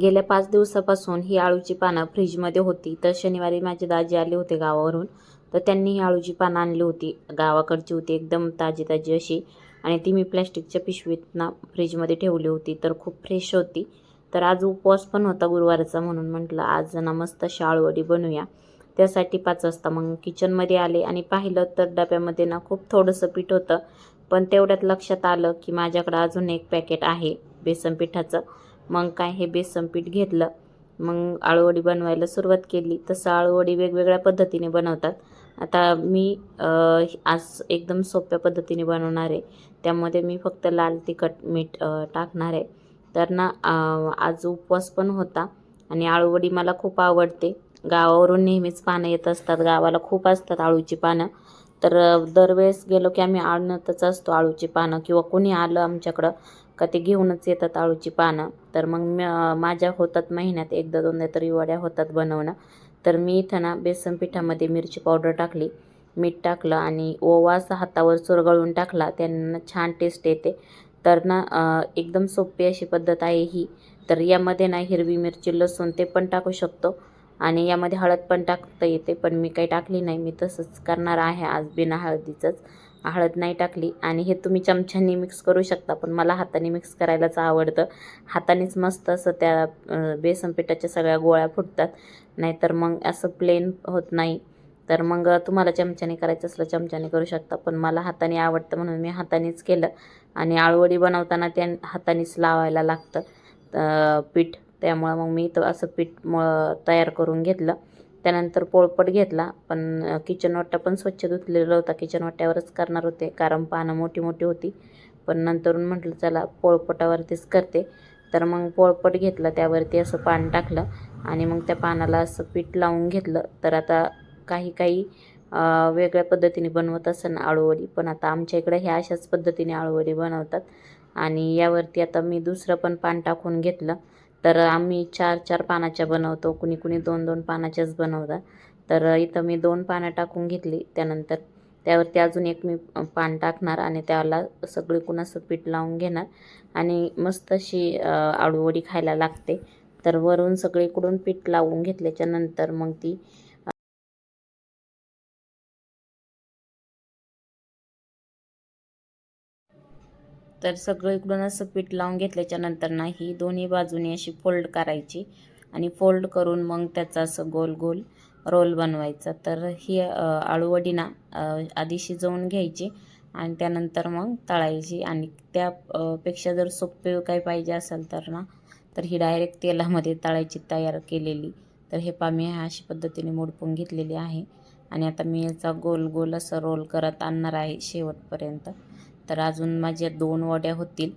गेल्या पाच दिवसापासून ही आळूची पानं फ्रीजमध्ये होती. तर शनिवारी माझे दाजी आले होते गावावरून. तर त्यांनी ही आळूची पानं आणली होती. गावाकडची होती एकदम ताजी ताजी अशी. आणि ती मी प्लॅस्टिकच्या पिशवीत ना फ्रीजमध्ये ठेवली होती. तर खूप फ्रेश होती. तर आज उपवास पण होता गुरुवारचा म्हणून म्हटलं आज ना मस्त अशी बनवूया त्यासाठी पाच वाजता मग किचनमध्ये आले आणि पाहिलं तर डब्यामध्ये ना खूप थोडंसं पीठ होतं. पण तेवढ्यात लक्षात आलं की माझ्याकडं अजून एक पॅकेट आहे बेसन पिठाचं. मग काय हे बेसन पीठ घेतलं. मग आळूवडी बनवायला सुरुवात केली. तसं आळूवडी वेगवेगळ्या पद्धतीने बनवतात. आता मी आज एकदम सोप्या पद्धतीने बनवणार आहे. त्यामध्ये मी फक्त लाल तिखट मीठ टाकणार आहे. तर ना आज उपवास पण होता आणि आळूवडी मला खूप आवडते. गावावरून नेहमीच पानं येत असतात. गावाला खूप असतात आळूची पानं. तर दरवेळेस गेलो की आम्ही आणतच असतो आळूची पानं किंवा कोणी आलं आमच्याकडं का ते घेऊनच येतात आळूची पानं. तर मग म माझ्या होतात महिन्यात एकदा दोनदा तरी वड्या होतात बनवणं. तर मी इथं ना बेसन पिठामध्ये मिरची पावडर टाकली मीठ टाकलं आणि ओवा असा हातावर चुरगळून टाकला त्यांना छान टेस्ट येते. तर ना एकदम सोपी अशी पद्धत आहे ही. तर यामध्ये ना हिरवी मिरची लसूण ते पण टाकू शकतो. आणि यामध्ये हळद पण टाकता येते पण मी काही टाकली नाही. मी तसंच करणार आहे आज बिना हळदीचंच. हळद नाही टाकली आणि हे तुम्ही चमच्यानी मिक्स करू शकता पण मला हाताने मिक्स करायलाच आवडतं. हातानेच मस्त असं त्या बेसन पिठाच्या सगळ्या गोळ्या फुटतात. नाहीतर मग असं प्लेन होत नाही. तर मग तुम्हाला चमच्याने करायचं असलं चमच्याने करू शकता पण मला हाताने आवडतं म्हणून मी हातानेच केलं. आणि आळूवडी बनवताना त्या हातानेच लावायला लागतं पीठ. त्यामुळं मग मी तर असं पीठ म तयार करून घेतलं. त्यानंतर पोळपट घेतला पण किचनवट्टा किचन पण स्वच्छ धुतलेला होता किचन वाट्यावरच करणार होते कारण पानं मोठी मोठी होती. पण नंतरून म्हटलं चला पोळपटावरतीच करते. तर मग पोळपट घेतलं त्यावरती असं पान टाकलं आणि मग त्या पानाला असं पीठ लावून घेतलं. तर आता काही काही वेगळ्या पद्धतीने बनवत असेल आळूवडी पण आता आमच्या इकडे ह्या अशाच पद्धतीने आळूवडी बनवतात. आणि यावरती आता मी दुसरं पण पान टाकून घेतलं. तर आम्ही चार चार पानाच्या बनवतो. कुणी कुणी दोन दोन पानाच्याच बनवतात. तर इथं मी दोन पानं टाकून घेतली. त्यानंतर त्यावरती अजून एक मी पान टाकणार आणि त्याला सगळीकडून असं पीठ लावून घेणार. आणि मस्त अशी आळूवडी खायला लागते. तर वरून सगळीकडून पीठ लावून घेतल्याच्या नंतर मग ती तर सगळीकडून असं पीठ लावून घेतल्याच्या नंतर ना ही दोन्ही बाजूनी अशी फोल्ड करायची. आणि फोल्ड करून मग त्याचा असं गोल गोल रोल बनवायचा. तर ही अ, आळूवडी ना आधी शिजवून घ्यायची आणि त्यानंतर मग तळायची. आणि त्या पेक्षा जर सोपे काही पाहिजे असेल तर ना तर ही डायरेक्ट तेलामध्ये तळायची तयार केलेली. तर हे पा मी अशा पद्धतीने मोडपून घेतलेली आहे. आणि आता मी याचा गोल गोल असं रोल करत आणणार आहे शेवटपर्यंत. तर अजून माझ्या दोन वड्या होतील.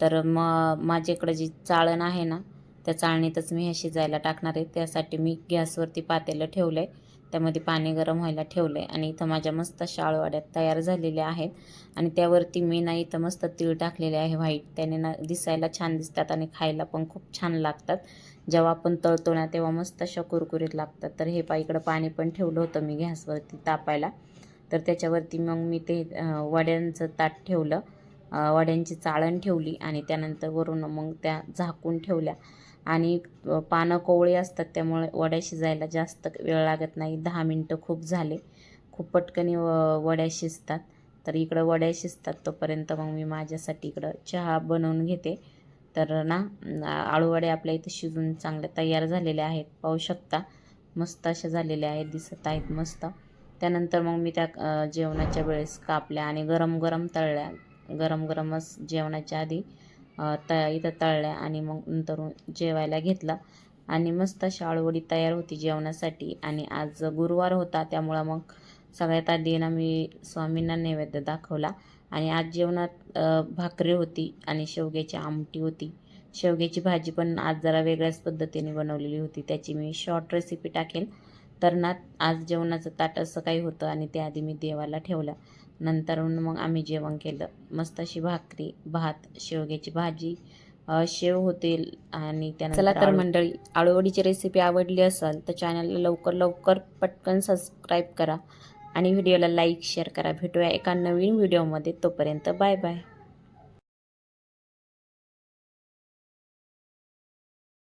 तर मग माझ्याकडं जी चाळण आहे ना त्या चाळणीतच मी हे शिजायला टाकणार आहे. त्यासाठी मी गॅसवरती पातेलं ठेवलं आहे त्यामध्ये पाणी गरम व्हायला ठेवलं आहे आणि इथं माझ्या मस्त शाळवाड्या तयार झालेल्या आहेत. आणि त्यावरती मी ना इथं मस्त तीळ टाकलेले आहे व्हाईट. त्याने ना दिसायला छान दिसतात आणि खायला पण खूप छान लागतात. जेव्हा आपण तळतो ना तेव्हा मस्त अशा कुरकुरीत लागतात. तर हे पा इकडं पाणी पण ठेवलं होतं मी गॅसवरती तापायला. तर त्याच्यावरती मग मी ते वड्यांचं ताट ठेवलं. वड्यांची चाळण ठेवली आणि त्यानंतर वरून मग त्या झाकून ठेवल्या. आणि पानं कोवळी असतात त्यामुळे वड्या शिजायला जास्त वेळ लागत नाही. दहा मिनटं खूप झाले. खूप पटकनी व- वड्या शिजतात. तर इकडं वड्या शिजतात तोपर्यंत मग मी माझ्यासाठी इकडं चहा बनवून घेते. तर ना आळूवडे आपल्या इथं शिजून चांगल्या तयार झालेल्या आहेत. पाहू शकता. मस्त अशा झालेल्या आहेत. दिसत आहेत मस्त. त्यानंतर मग मी त्या जेवणाच्या वेळेस कापल्या आणि गरम गरम तळल्या. गरम गरमच जेवणाच्या आधी त इथं तळल्या आणि मग नंतर जेवायला घेतलं. आणि मस्त शाळवडी तयार होती जेवणासाठी. आणि आज गुरुवार होता त्यामुळं मग सगळ्यात आधी ना मी स्वामींना नैवेद्य दाखवला. आणि आज जेवणात भाकरी होती आणि शेवग्याची आमटी होती. शेवग्याची भाजी पण आज जरा वेगळ्याच पद्धतीने बनवलेली होती. त्याची मी शॉर्ट रेसिपी टाकेल तर ना आज जेवणाचं ताट असं काही होतं आणि ते आधी मी देवाला ठेवलं. नंतर मग आम्ही जेवण केलं. मस्त अशी भाकरी भात शेवग्याची भाजी शेव होतील आणि त्यानंतर चला तर मंडळी आळूवडीची रेसिपी आवडली असेल तर चॅनलला लवकर लवकर पटकन सबस्क्राईब करा आणि व्हिडिओला लाईक शेअर करा. भेटूया एका नवीन व्हिडिओमध्ये तोपर्यंत बाय बाय